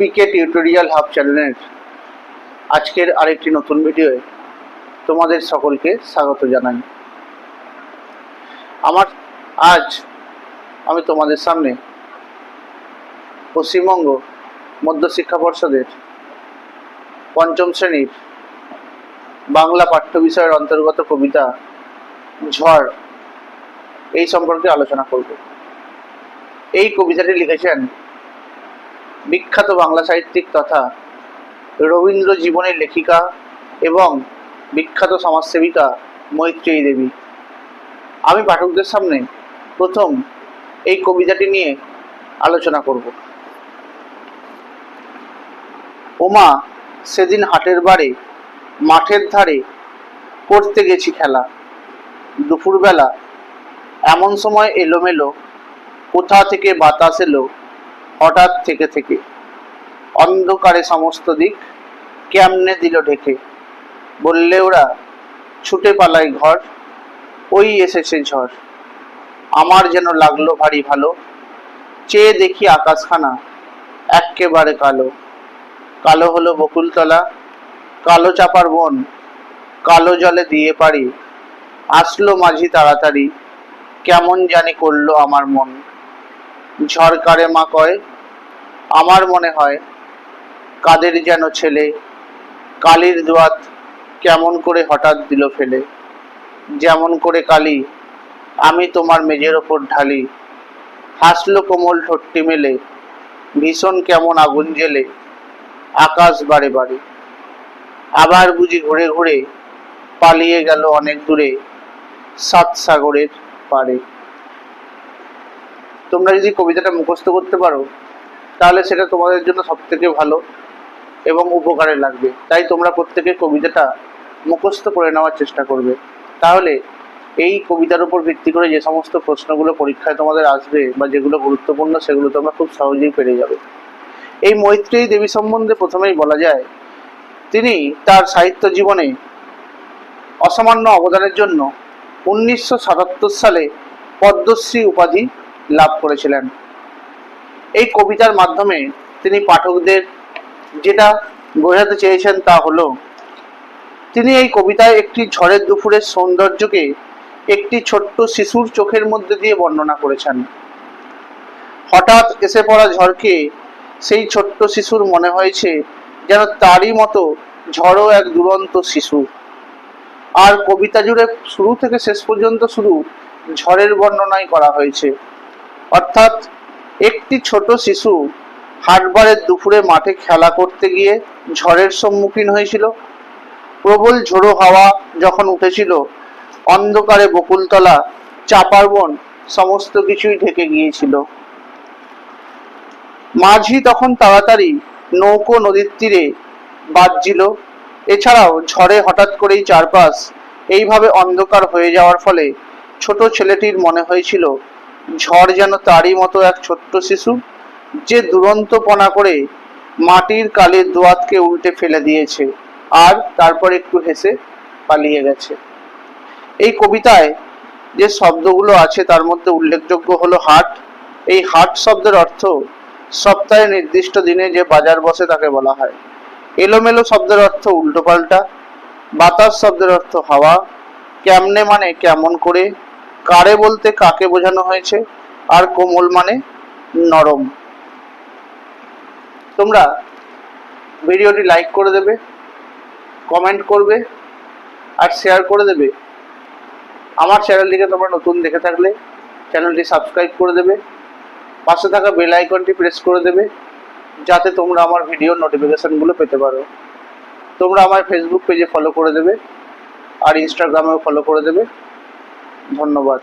পিকে tutorial hub চ্যানেলের আজকের আরেকটি নতুন ভিডিওয়ে তোমাদের সকলকে স্বাগত জানাই। আমার আজ আমি তোমাদের সামনে পশ্চিমবঙ্গ মধ্য শিক্ষা পর্ষদের পঞ্চম শ্রেণির বাংলা পাঠ্য বিষয়ের অন্তর্গত কবিতা ঝড় এই সম্পর্কে আলোচনা করব। এই কবিতাটি লিখেছেন বিখ্যাত বাংলা সাহিত্যিক তথা রবীন্দ্র জীবনের লেখিকা এবং বিখ্যাত সমাজসেবিকা মৈত্রেয়ী দেবী। আমি পাঠকদের সামনে প্রথম এই কবিতাটি নিয়ে আলোচনা করব। ওমা, সেদিন হাটের বারে মাঠের ধারে করতে গেছি খেলা। দুপুরবেলা এমন সময় এলোমেলো, কোথা থেকে বাতাস এলো হঠাৎ থেকে থেকে অন্ধকারে সমস্ত দিক কেমনে দিল ঢেকে বললে ওরা, ছুটে পালাই ঘর, ওই এসেছে ঝড়। আমার যেন লাগল ভারী ভালো, চেয়ে দেখি আকাশখানা এক্কেবারে কালো। কালো হলো বকুলতলা, কালো চাপার বন, কালো জলে দিয়ে পারি আসলো মাঝি তাড়াতাড়ি, কেমন জানি করল আমার মন। ঝড়কারে মা কয় আমার মনে হয় কাদের যেন ছেলে, কালির দোয়াত কেমন করে হঠাৎ দিল ফেলে। যেমন করে কালি, আমি তোমার মেজের ওপর ঢালি। হাসলো কোমল ঠোঁটটি মেলে, ভীষণ কেমন আগুন জেলে, আকাশ বাড়ে বাড়ে আবার বুঝি ঘুরে ঘুরে পালিয়ে গেল অনেক দূরে, সাত সাগরের পারে তোমরা যদি কবিতাটা মুখস্থ করতে পারো তাহলে সেটা তোমাদের জন্য সব থেকে ভালো এবং উপকারে লাগবে। তাই তোমরা প্রত্যেকে কবিতাটা মুখস্থ করে নেওয়ার চেষ্টা করবে। তাহলে এই কবিতার উপর ভিত্তি করে যে সমস্ত প্রশ্নগুলো পরীক্ষায় তোমাদের আসবে বা যেগুলো গুরুত্বপূর্ণ সেগুলো তোমরা খুব সহজেই পেরে যাবে। এই মৈত্রেয়ী দেবী সম্বন্ধে প্রথমেই বলা যায়, তিনি তার সাহিত্য জীবনে অসামান্য অবদানের জন্য উনিশশো সাতাত্তর সালে পদ্মশ্রী উপাধি লাভ করেছিলেন। এই কবিতার মাধ্যমে তিনি পাঠকদের যেটা বোঝাতে চেয়েছেন তা হলো, তিনি এই কবিতায় একটি ঝড়ের দুপুরের সৌন্দর্যকে একটি ছোট্ট শিশুর চোখের মধ্যে দিয়ে বর্ণনা করেছেন। হঠাৎ এসে পড়া ঝড়কে সেই ছোট্ট শিশুর মনে হয়েছে যেন তারই মতো ঝড়ও এক দুরন্ত শিশু। আর কবিতা জুড়ে শুরু থেকে শেষ পর্যন্ত শুধু ঝড়ের বর্ণনাই করা হয়েছে। অর্থাৎ একটি ছোট শিশু হাটবারের দুপুরে মাঠে খেলা করতে গিয়ে ঝড়ের সম্মুখীন হয়েছিল। প্রবল ঝোড়ো হাওয়া যখন উঠেছিল, অন্ধকারে বকুলতলা চাপার বন সমস্ত কিছুই ঢেকে গিয়েছিল। মাঝি তখন তাড়াতাড়ি নৌকো নদীর তীরে বাজছিল। এছাড়াও ঝড়ে হঠাৎ করেই চারপাশ এইভাবে অন্ধকার হয়ে যাওয়ার ফলে ছোট ছেলেটির মনে হয়েছিল ঝড় যেন তারই মতো এক ছোট্ট শিশু যে দুরন্তপনা করে মাটির কালের দোয়াতকে উল্টে ফেলে দিয়েছে আর তারপর একটু হেসে পালিয়ে গেছে। এই কবিতায় যে শব্দগুলো আছে তার মধ্যে উল্লেখযোগ্য হলো হাট। এই হাট শব্দের অর্থ সপ্তাহে নির্দিষ্ট দিনে যে বাজার বসে তাকে বলা হয়। এলোমেলো শব্দের অর্থ উল্টোপাল্টা, বাতাস শব্দের অর্থ হাওয়া। কেমনে মানে কেমন করে কারে বলতে কাকে বোঝানো হয়েছে? আর কোমল মানে নরম। তোমরা ভিডিওটি লাইক করে দেবে, কমেন্ট করবে, আর শেয়ার করে দেবে। আমার চ্যানেলটিকে তোমরা নতুন দেখে থাকলে চ্যানেলটি সাবস্ক্রাইব করে দেবে, পাশে থাকা বেল আইকনটি প্রেস করে দেবে, যাতে তোমরা আমার ভিডিও নোটিফিকেশনগুলো পেতে পারো। তোমরা আমার ফেসবুক পেজে ফলো করে দেবে, আর ইনস্টাগ্রামেও ফলো করে দেবে। ধন্যবাদ।